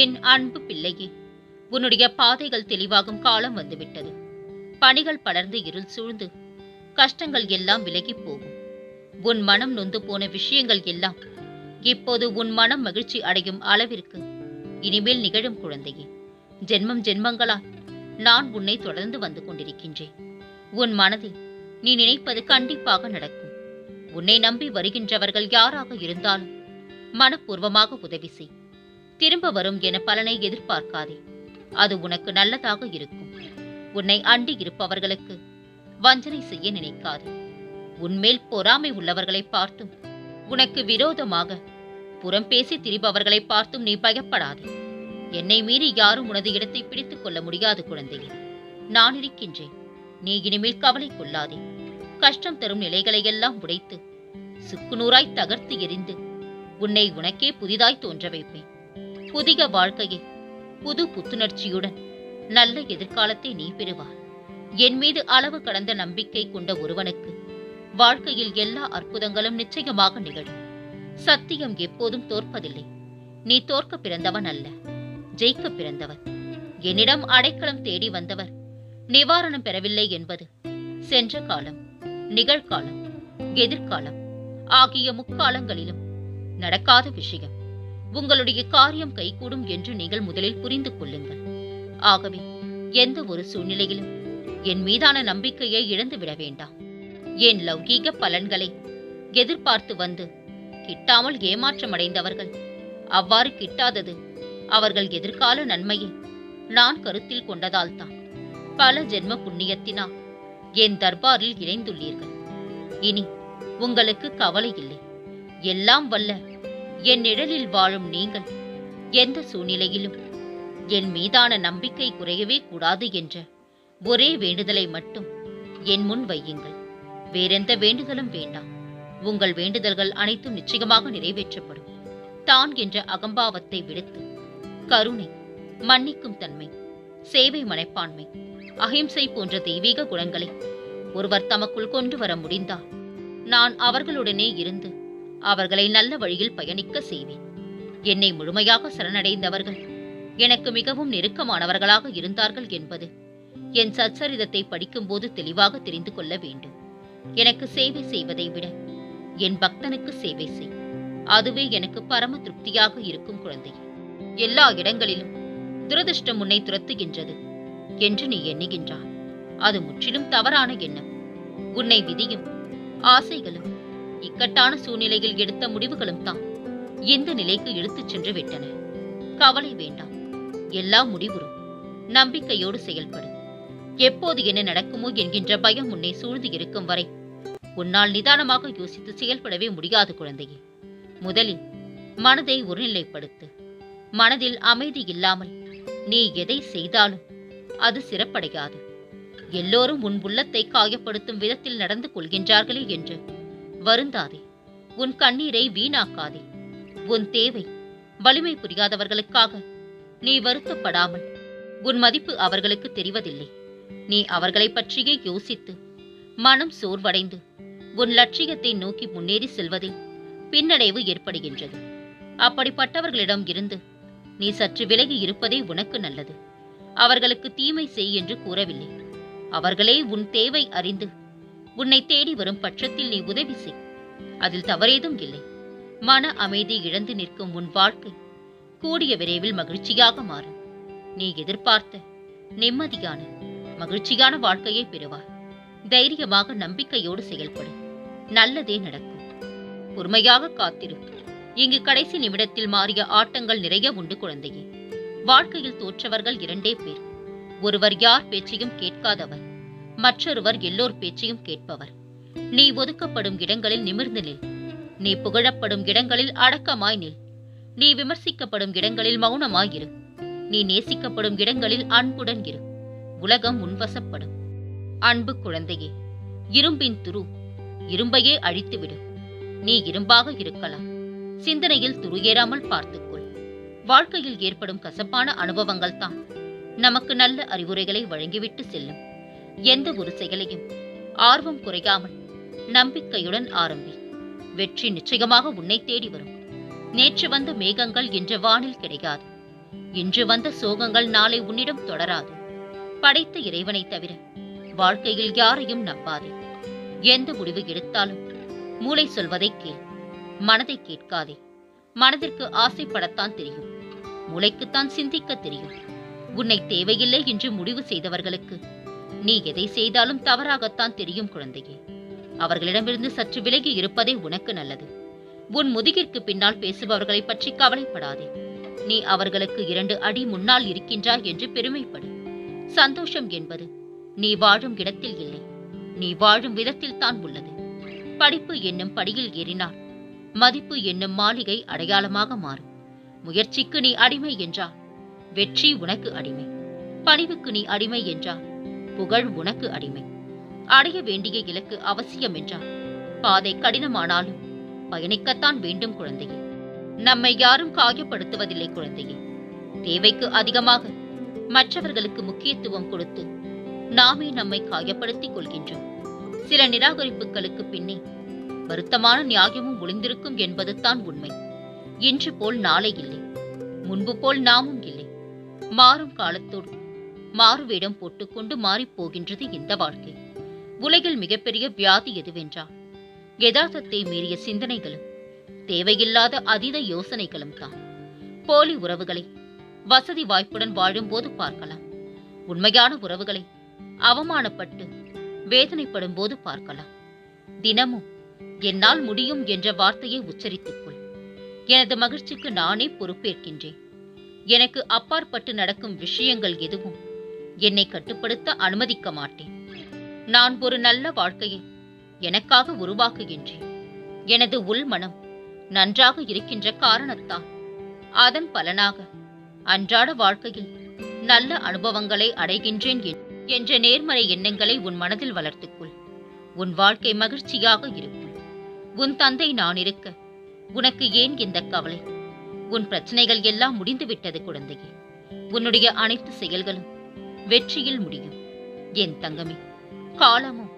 என் அன்பு பிள்ளையே உன்னுடைய பாதைகள் தெளிவாகும் காலம் வந்துவிட்டது. பணிகள் படர்ந்து இருள் சூழ்ந்து கஷ்டங்கள் எல்லாம் விலகிப் போகும். உன் மனம் நொந்து போன விஷயங்கள் எல்லாம் இப்போது உன் மனம் மகிழ்ச்சி அடையும் அளவிற்கு இனிமேல் நிகழும் குழந்தையே. ஜென்மம் ஜென்மங்களால் நான் உன்னை தொடர்ந்து வந்து கொண்டிருக்கின்றேன். உன் மனதில் நீ நினைப்பது கண்டிப்பாக நடக்கும். உன்னை நம்பி வருகின்றவர்கள் யாராக இருந்தாலும் மனப்பூர்வமாக உதவி செய். திரும்ப வரும் என பலனை எதிர்பார்க்காதே. அது உனக்கு நல்லதாக இருக்கும். உன்னை அண்டி இருப்பவர்களுக்கு வஞ்சனை செய்ய நினைக்காது. உன்மேல் பொறாமை உள்ளவர்களை பார்த்தும் உனக்கு விரோதமாக புறம் பேசி திரிபவர்களை பார்த்தும் நீ பயப்படாதே. என்னை மீறி யாரும் உனது இடத்தை பிடித்துக் கொள்ள முடியாது குழந்தையே. நான் இருக்கின்றேன். நீ இனிமேல் கவலை கொள்ளாதே. கஷ்டம் தரும் நிலைகளையெல்லாம் உடைத்து சுக்குநூறாய் தகர்த்து எறிந்து உன்னை உனக்கே புதிதாய் தோன்ற வைப்பேன் புதிய வாழ்க்கையை புது புத்துணர்ச்சியுடன் நல்ல எதிர்காலத்தை நீ பெறுவார் என் மீது அளவு கடந்த நம்பிக்கை கொண்ட ஒருவனுக்கு வாழ்க்கையில் எல்லா அற்புதங்களும் நிச்சயமாக நிகழும். சத்தியம் எப்போதும் தோற்பதில்லை. நீ தோற்க பிறந்தவன் அல்ல ஜெயிக்க பிறந்தவர் என்னிடம் அடைக்கலம் தேடி வந்தவர் நிவாரணம் பெறவில்லை என்பது சென்ற காலம் நிகழ்காலம் எதிர்காலம் ஆகிய முக்காலங்களிலும் நடக்காத விஷயம். உங்களுடைய காரியம் கைகூடும் என்று நீங்கள் முதலில் புரிந்து கொள்ளுங்கள். ஆகவே எந்த ஒரு சூழ்நிலையிலும் என் மீதான நம்பிக்கையை இழந்து விட வேண்டாம். என் லௌகீக பலன்களை எதிர்பார்த்து வந்து கிட்டாமல் ஏமாற்றமடைந்தவர்கள் அவ்வாறு கிட்டாதது அவர்கள் எதிர்கால நன்மையை நான் கருத்தில் கொண்டதால்தான். பல ஜென்ம புண்ணியத்தினால் என் தர்பாரில் இணைந்துள்ளீர்கள். இனி உங்களுக்கு கவலை இல்லை. எல்லாம் வல்ல. என் நிழலில் வாழும் நீங்கள் எந்த சூழ்நிலையிலும் என் மீதான நம்பிக்கை குறையவே கூடாது என்ற ஒரே வேண்டுதலை மட்டும் என் முன் வையுங்கள். வேறெந்த வேண்டுதலும் வேண்டாம். உங்கள் வேண்டுதல்கள் அனைத்தும் நிச்சயமாக நிறைவேற்றப்படும். தான் என்ற அகம்பாவத்தை விடுத்து கருணை மன்னிக்கும் தன்மை சேவை மனப்பான்மை அகிம்சை போன்ற தெய்வீக குணங்களை ஒருவர் தமக்குள் கொண்டு வர முடிந்தால் நான் அவர்களுடனே இருந்து அவர்களை நல்ல வழியில் பயணிக்க செய்வேன். என்னை முழுமையாக சரணடைந்தவர்கள் எனக்கு மிகவும் நெருக்கமானவர்களாக இருந்தார்கள் என்பது என் சச்சரிதத்தை படிக்கும்போது தெளிவாக தெரிந்து கொள்ள வேண்டும். எனக்கு சேவை செய்வதை விட என் பக்தனுக்கு சேவை செய். அதுவே எனக்கு பரம திருப்தியாக இருக்கும் குழந்தை எல்லா இடங்களிலும் துரதிருஷ்டம் உன்னை துரத்துகின்றது என்று நீ எண்ணுகின்றாய். அது முற்றிலும் தவறான எண்ணம். உன்னை விதியும் ஆசைகளும் இக்கட்டான சூழ்நிலையில் எடுத்த முடிவுகளும் தான் இந்த நிலைக்கு எடுத்துச் சென்று விட்டன? கவலை வேண்டாம். எல்லாம் முடிவுறும். நம்பிக்கையோடு செயல்படு. எப்போது என்ன நடக்குமோ என்கின்ற பயம் உன்னை சூழ்ந்து இருக்கும் வரை உன்னால் நிதானமாக யோசித்து செயல்படவே முடியாது குழந்தையே. முதலில் மனதை ஒருநிலைப்படுத்து. மனதில் அமைதி இல்லாமல் நீ எதை செய்தாலும் அது சிறப்படையாது. எல்லோரும் உன் உள்ளத்தை காயப்படுத்தும் விதத்தில் நடந்து கொள்கின்றார்களே என்று வருந்தாதே. உன் கண்ணீரை வீணாக்காதே. உன் தேவை வலிமை புரியாதவர்களுக்காக நீ வருத்தப்படாமல் உன் மதிப்பு அவர்களுக்கு தெரிவதில்லை. நீ அவர்களை பற்றியே யோசித்து மனம் சோர்வடைந்து உன் லட்சியத்தை நோக்கி முன்னேறி செல்வதில் பின்னடைவு ஏற்படுகின்றது. அப்படிப்பட்டவர்களிடம் இருந்து நீ சற்று விலகி இருப்பதே உனக்கு நல்லது. அவர்களுக்கு தீமை செய் என்று கூறவில்லை. அவர்களே உன் தேவை அறிந்து உன்னை தேடி வரும் பட்சத்தில் நீ உதவி செய். அதில் தவறேதும் இல்லை. மன அமைதி இழந்து நிற்கும் உன் வாழ்க்கை கூடிய விரைவில் மகிழ்ச்சியாக மாறும். நீ எதிர்பார்த்த நிம்மதியான மகிழ்ச்சியான வாழ்க்கையை பெறுவாய். தைரியமாக நம்பிக்கையோடு செயல்படு. நல்லதே நடக்கும். பொறுமையாக காத்திருக்கும் இங்கு கடைசி நிமிடத்தில் மாறிய ஆட்டங்கள் நிறைய உண்டு குழந்தையே. வாழ்க்கையில் தோற்றவர்கள் இரண்டே பேர். ஒருவர் யார் பேச்சையும் கேட்காதவர் மற்றொருவர் எல்லோர் பேச்சையும் கேட்பவர். நீ ஒதுக்கப்படும் இடங்களில் நிமிர்ந்து நில். நீ புகழப்படும் இடங்களில் அடக்கமாய் நில். நீ விமர்சிக்கப்படும் இடங்களில் மௌனமாயிரு நீ நேசிக்கப்படும் இடங்களில் அன்புடன் இரு. உலகம் உன்வசப்படும் அன்பு குழந்தையே இரும்பின் துரு இரும்பையே அழித்துவிடும் நீ இரும்பாக இருக்கலாம். சிந்தனையில் துரு ஏறாமல் பார்த்துக்கொள். வாழ்க்கையில் ஏற்படும் கசப்பான அனுபவங்கள் தான் நமக்கு நல்ல அறிவுரைகளை வழங்கிவிட்டு செல்லும். எந்த ஒரு செயலையும் ஆர்வம் குறையாமல் நம்பிக்கையுடன் ஆரம்பி. வெற்றி நிச்சயமாக உன்னை தேடி வரும். நேற்று வந்த மேகங்கள் இன்று வானில் கிடையாது. இன்று வந்த சோகங்கள் நாளை உன்னிடம் தொடராது. படைத்த இறைவனை தவிர வாழ்க்கையில் யாரையும் நம்பாதே. எந்த முடிவு எடுத்தாலும் மூளை சொல்வதை கேள். மனதை கேட்காதே. மனதிற்கு ஆசைப்படத்தான் தெரியும். மூளைக்குத்தான் சிந்திக்க தெரியும். உன்னை தேவையில்லை என்று முடிவு செய்தவர்களுக்கு நீ எதை செய்தாலும் தவறாகத்தான் தெரியும் குழந்தையே. அவர்களிடமிருந்து சற்று விலகி இருப்பதே உனக்கு நல்லது. உன் முதுகிற்கு பின்னால் பேசுபவர்களை பற்றி கவலைப்படாதே. நீ அவர்களுக்கு இரண்டு அடி முன்னால் இருக்கின்றாய் என்று பெருமைப்படு. சந்தோஷம் என்பது நீ வாழும் இடத்தில் இல்லை. நீ வாழும் விதத்தில் தான் உள்ளது. படிப்பு என்னும் படியில் ஏறினால் மதிப்பு என்னும் மாளிகை அடையாளமாக மாறும். முயற்சிக்கு நீ அடிமை என்றால் வெற்றி உனக்கு அடிமை. பணிவுக்கு நீ அடிமை என்றால் புகழ் உனக்கு அடிமை. அடைய வேண்டிய இலக்கு அவசியம் என்றார் பாதை கடினமானாலும் பயணிக்கத்தான் வேண்டும் குழந்தையே. நம்மை யாரும் காயப்படுத்துவதில்லை குழந்தையே. தேவைக்கு அதிகமாக மற்றவர்களுக்கு முக்கியத்துவம் கொடுத்து நாமே நம்மை காயப்படுத்திக் கொள்கின்றோம். சில நிராகரிப்புகளுக்கு பின்னே வருத்தமான நியாயமும் ஒளிந்திருக்கும் என்பது தான் உண்மை. இன்று போல் நாளை இல்லை. முன்பு போல் நாமும் இல்லை. மாறும் காலத்தோடு மாறுவேடம் போட்டுக்கொண்டு மாறிப் போகின்றது இந்த வாழ்க்கை. உலகில் மிகப்பெரிய வியாதி எதுவென்றால் யதார்த்தத்தை மீறிய சிந்தனைகளும் தேவையில்லாத அதீத யோசனைகளும் தான். போலி உறவுகளை வசதி வாய்ப்புடன் வாழும்போது பார்க்கலாம். உண்மையான உறவுகளை அவமானப்பட்டு வேதனைப்படும் போது பார்க்கலாம். தினமும் என்னால் முடியும் என்ற வார்த்தையை உச்சரித்துக்கொள். எனது மகிழ்ச்சிக்கு நானே பொறுப்பேற்கின்றேன். எனக்கு அப்பாற்பட்டு நடக்கும் விஷயங்கள் எதுவும் என்னை கட்டுப்படுத்த அனுமதிக்க மாட்டேன். நான் ஒரு நல்ல வாழ்க்கையை எனக்காக உருவாக்குகின்றேன். எனது உள்மனம் நன்றாக இருக்கின்ற காரணத்தால் அதன் பலனாக அன்றாட வாழ்க்கையில் நல்ல அனுபவங்களை அடைகின்றேன் என்ற நேர்மறை எண்ணங்களை உன் மனதில் வளர்த்துக்கொள். உன் வாழ்க்கை மகிழ்ச்சியாக இருக்கும். உன் தந்தை நான் இருக்க உனக்கு ஏன் இந்த கவலை? உன் பிரச்சனைகள் எல்லாம் முடிந்து விட்டது குழந்தையே. உன்னுடைய அனைத்து செயல்களும் வெற்றியில் முடியும். என் தங்கமே? காலமும்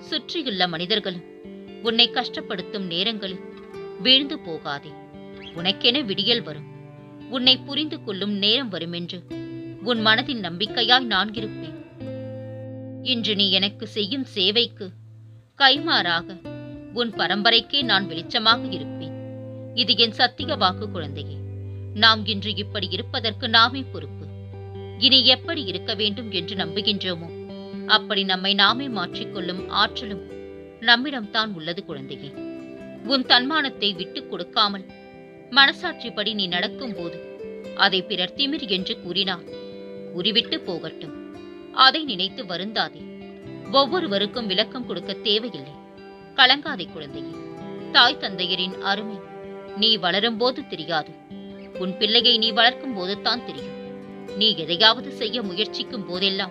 சுற்றியுள்ள மனிதர்களும் உன்னை கஷ்டப்படுத்தும் நேரங்களில் வீழ்ந்து போகாதே. உனக்கென விடியல் வரும். உன்னை புரிந்து கொள்ளும் நேரம் வருமென்று உன் மனதின் நம்பிக்கையாய் நான் இருப்பேன். இன்று நீ எனக்கு செய்யும் சேவைக்கு கைமாறாக உன் பரம்பரைக்கே நான் வெளிச்சமாக இருப்பேன். இது என் சத்திய வாக்கு குழந்தையே. நாம் இன்று இப்படி இருப்பதற்கு நாமே பொறுப்பு. இனி எப்படி இருக்க வேண்டும் என்று நம்புகின்றோமோ அப்படி நம்மை நாமே மாற்றிக்கொள்ளும் ஆற்றலும் நம்மிடம்தான் உள்ளது குழந்தையே. உன் தன்மானத்தை விட்டுக் கொடுக்காமல் மனசாட்சிப்படி நீ நடக்கும்போது அதை பிறர் திமிர் என்று கூறினார். கூறிவிட்டு போகட்டும். அதை நினைத்து வருந்தாதே. ஒவ்வொருவருக்கும் விளக்கம் கொடுக்க தேவையில்லை. கலங்காதே குழந்தையே. தாய் தந்தையரின் அருமை நீ வளரும்போது தெரியாது. உன் பிள்ளையை நீ வளர்க்கும் போது தான் தெரியும். நீ எதையாவது செய்ய முயற்சிக்கும் போதெல்லாம்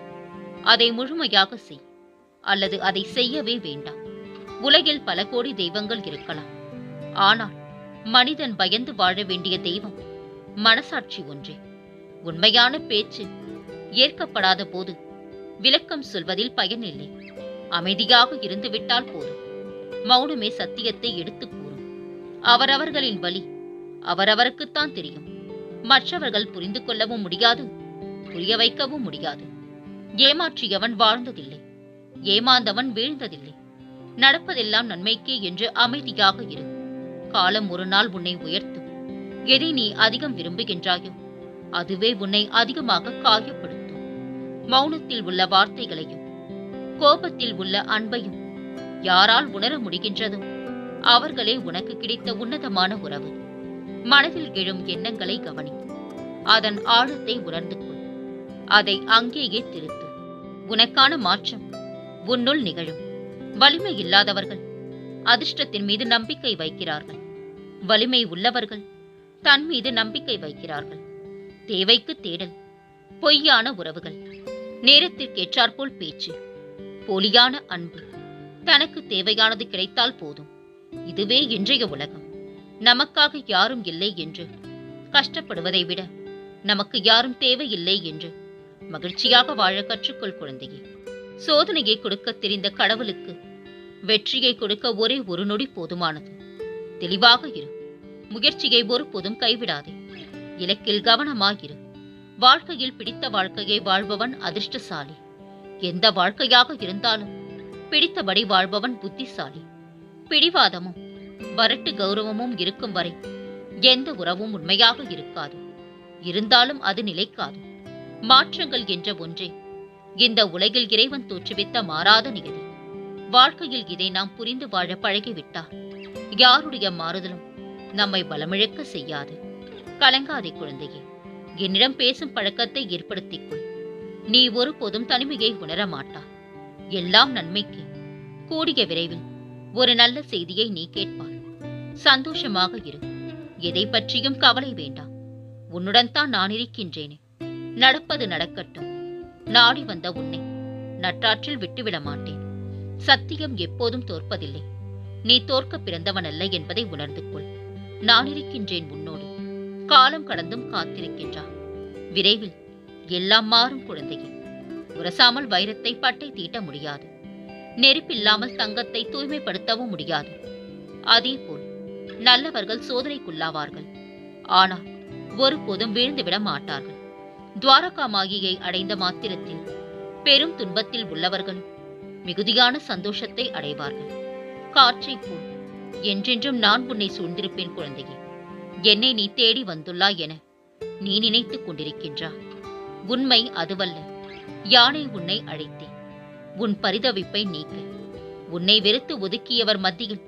அதை முழுமையாக செய் அல்லது அதை செய்யவே வேண்டாம். உலகில் பல கோடி தெய்வங்கள் இருக்கலாம். ஆனால் மனிதன் பயந்து வாழ வேண்டிய தெய்வம் மனசாட்சி ஒன்றே. உண்மையான பேச்சு ஏற்கப்படாத போது விளக்கம் சொல்வதில் பயனில்லை. அமைதியாக இருந்துவிட்டால் போதும். மௌனமே சத்தியத்தை எடுத்துக் கூறும். அவரவர்களின் வழி அவரவருக்குத்தான் தெரியும். மற்றவர்கள் புரிந்து கொள்ளவும் முடியாது புரிய வைக்கவும் முடியாது. ஏமாற்றியவன் வாழ்ந்ததில்லை ஏமாந்தவன் வீழ்ந்ததில்லை. நடப்பதெல்லாம் நன்மைக்கே என்று அமைதியாக இரு. காலம் ஒரு நாள் உன்னை உயர்த்தும். எதை நீ அதிகம் விரும்புகின்றாயோ அதுவே உன்னை அதிகமாக காயப்படுத்தும். மௌனத்தில் உள்ள வார்த்தைகளையும் கோபத்தில் உள்ள அன்பையும் யாரால் உணர முடிகின்றதோ அவர்களே உனக்கு கிடைத்த உன்னதமான உறவு. மனதில் எழும் எண்ணங்களை கவனி. அதன் ஆழத்தை உணர்ந்து கொள். அதை அங்கேயே திருத்து. உனக்கான மாற்றம் உன்னுள் நிகழும். வலிமை இல்லாதவர்கள் அதிர்ஷ்டத்தின் மீது நம்பிக்கை வைக்கிறார்கள். வலிமை உள்ளவர்கள் தன் மீது நம்பிக்கை வைக்கிறார்கள். தேவைக்கு தேடல் பொய்யான உறவுகள் நேரத்திற்கேற்றாற்போல் பேச்சு போலியான அன்பு தனக்கு தேவையானது கிடைத்தால் போதும். இதுவே இன்றைய உலகம். நமக்காக யாரும் இல்லை என்று. கஷ்டப்படுவதை விட நமக்கு யாரும் தேவையில்லை என்று. மகிழ்ச்சியாக வாழ கற்றுக்கொள் குழந்தையே. சோதனையை கொடுக்க தெரிந்த கடவுளுக்கு வெற்றியை கொடுக்க ஒரே ஒரு நொடி போதுமானது. தெளிவாக இரு. முயற்சியை ஒருபோதும் கைவிடாதே. இலக்கில் கவனமாயிரு. வாழ்க்கையில் பிடித்த வாழ்க்கையை வாழ்பவன் அதிர்ஷ்டசாலி. எந்த வாழ்க்கையாக இருந்தாலும் பிடித்தபடி வாழ்பவன் புத்திசாலி. பிடிவாதமும் வரட்டு கௌரவமும் இருக்கும் வரை எந்த உறவும் உண்மையாக இருக்காது. இருந்தாலும் அது நிலைக்காது. மாற்றங்கள் என்ற ஒன்றே. இந்த உலகில் இறைவன் தோற்றுவித்த மாறாத நிகழ்வு வாழ்க்கையில் இதை நாம் புரிந்து வாழ பழகிவிட்டால் யாருடைய மாறுதலும் நம்மை பலமிழக்க செய்யாது. கலங்காதே குழந்தையே. என்னிடம் பேசும் பழக்கத்தை ஏற்படுத்திக் கொள் நீ ஒருபோதும் தனிமையை உணர மாட்டாய் எல்லாம் நன்மைக்கு. கூடிய விரைவில் ஒரு நல்ல செய்தியை நீ கேட்பாய். சந்தோஷமாக இரு. எதை பற்றியும் கவலை வேண்டாம். உன்னுடன் தான் நான் இருக்கின்றேனே. நடப்பது நடக்கட்டும். நாடி வந்த உன்னை நட்டாற்றில் விட்டுவிட மாட்டேன். சத்தியம் எப்போதும் தோற்பதில்லை. நீ தோற்க பிறந்தவன் அல்ல என்பதை உணர்ந்து கொள் நான் இருக்கின்றேன் உன்னோடு. காலம் கடந்தும் காத்திருக்கின்றான். விரைவில் எல்லாம் மாறும் குழந்தையே. உரசாமல் வைரத்தை பட்டை தீட்ட முடியாது. நெருப்பில்லாமல் தங்கத்தை தூய்மைப்படுத்தவும் முடியாது. அதேபோல் நல்லவர்கள் சோதனைக்குள்ளாவார்கள். ஆனால் ஒருபோதும் வீழ்ந்துவிட மாட்டார்கள். துவாரகா மாகியை அடைந்த மாத்திரத்தில் பெரும் துன்பத்தில் உள்ளவர்கள் மிகுதியான சந்தோஷத்தை அடைவார்கள். காற்றை போல் என்றென்றும் நான் உன்னை சூழ்ந்திருப்பேன் குழந்தையே. என்னை நீ தேடி வந்துள்ளாய் என நீ நினைத்துக் கொண்டிருக்கின்றாய். உண்மை அதுவல்ல. யானை உன்னை அழைத்தேன். உன் பரிதவிப்பை நீக்க. உன்னை வெறுத்து ஒதுக்கியவர் மத்தியில்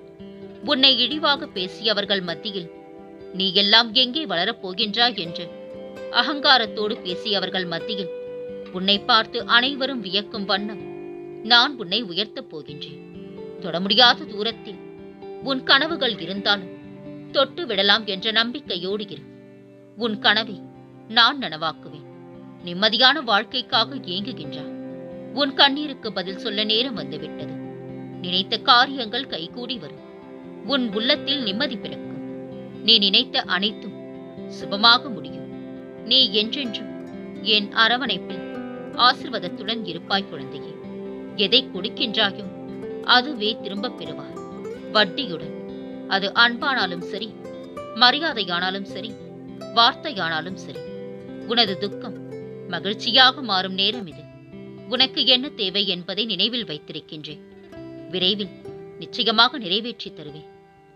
உன்னை இழிவாக பேசியவர்கள் மத்தியில் நீ எல்லாம் எங்கே வளரப் போகின்றாய் என்று அகங்காரத்தோடு பேசியவர்கள் மத்தியில் உன்னை பார்த்து அனைவரும் வியக்கும் வண்ணம் நான் உன்னை உயர்த்தப் போகின்றேன். தொட முடியாத தூரத்தில் உன் கனவுகள் இருந்தாலும் தொட்டு விடலாம் என்ற நம்பிக்கையோடு இரு. உன் கனவை நான் நனவாக்குவேன். நிம்மதியான வாழ்க்கைக்காக ஏங்குகின்றாய். உன் கண்ணீருக்கு பதில் சொல்ல நேரம் வந்துவிட்டது. நினைத்த காரியங்கள் கைகூடி வரும். உன் உள்ளத்தில் நிம்மதி பிறக்கும். நீ நினைத்த அனைத்தும் சுபமாக முடியும். நீ என்றென்றும் என் அரவணைப்பில் ஆசிர்வாதத்துடன் இருப்பாய் குழந்தையே. எதை கொடுக்கின்றாயோ அதுவே திரும்பப் பெறுவார். வட்டியுடன். அது அன்பானாலும் சரி மரியாதையானாலும் சரி வார்த்தையானாலும் சரி. உனது துக்கம் மகிழ்ச்சியாக மாறும் நேரம் இது. உனக்கு என்ன தேவை என்பதை நினைவில் வைத்திருக்கின்றேன். விரைவில் நிச்சயமாக நிறைவேற்றித் தருவேன்.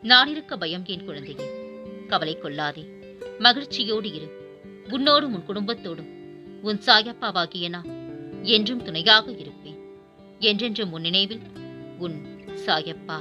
நான் இருக்க பயம் என் குழந்தையே. கவலை கொள்ளாதே. மகிழ்ச்சியோடு இரு. உன்னோடும் உன் குடும்பத்தோடும். உன் சாயப்பாவாகிய நான் என்றும் துணையாக இருப்பேன். என்றென்றும் உன் நினைவில் உன் சாயப்பா.